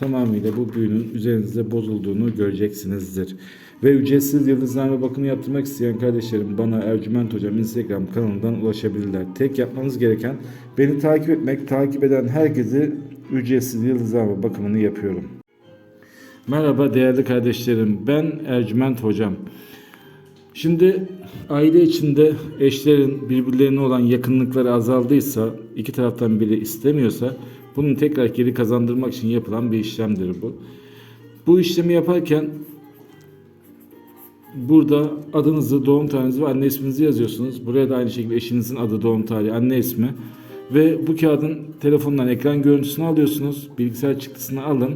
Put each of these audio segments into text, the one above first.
tamamıyla bu büyünün üzerinizde bozulduğunu göreceksinizdir. Ve ücretsiz yıldızlarla bakımı yaptırmak isteyen kardeşlerim bana Ercüment Hocam Instagram kanalından ulaşabilirler. Tek yapmanız gereken beni takip etmek, takip eden herkese ücretsiz yıldızlarla bakımını yapıyorum. Merhaba değerli kardeşlerim ben Ercüment Hocam. Şimdi aile içinde eşlerin birbirlerine olan yakınlıkları azaldıysa, iki taraftan biri istemiyorsa bunun tekrar geri kazandırmak için yapılan bir işlemdir bu. Bu işlemi yaparken burada adınızı, doğum tarihinizi ve anne isminizi yazıyorsunuz. Buraya da aynı şekilde eşinizin adı, doğum tarihi, anne ismi ve bu kağıdın telefondan ekran görüntüsünü alıyorsunuz. Bilgisayar çıktısını alın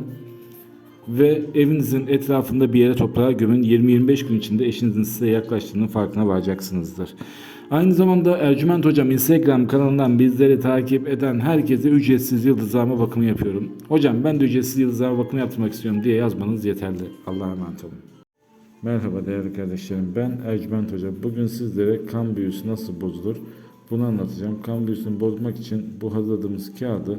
ve evinizin etrafında bir yere toprağa gömün. 20-25 gün içinde eşinizin size yaklaştığının farkına varacaksınızdır. Aynı zamanda Ercüment Hocam Instagram kanalından bizleri takip eden herkese ücretsiz yıldızlama bakımı yapıyorum. Hocam ben de ücretsiz yıldızlama bakımı yaptırmak istiyorum diye yazmanız yeterli. Allah'a emanet olun. Merhaba değerli kardeşlerim. Ben Ercüment Hoca. Bugün sizlere kan büyüsü nasıl bozulur bunu anlatacağım. Kan büyüsünü bozmak için bu hazırladığımız kağıdı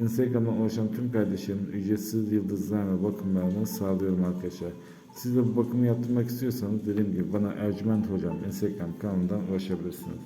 Instagram'dan ulaşan tüm kardeşlerim ücretsiz yıldızlarla bakımlarını sağlıyorum arkadaşlar. Siz de bu bakımı yaptırmak istiyorsanız dediğim gibi bana Ercüment Hocam Instagram kanalından ulaşabilirsiniz.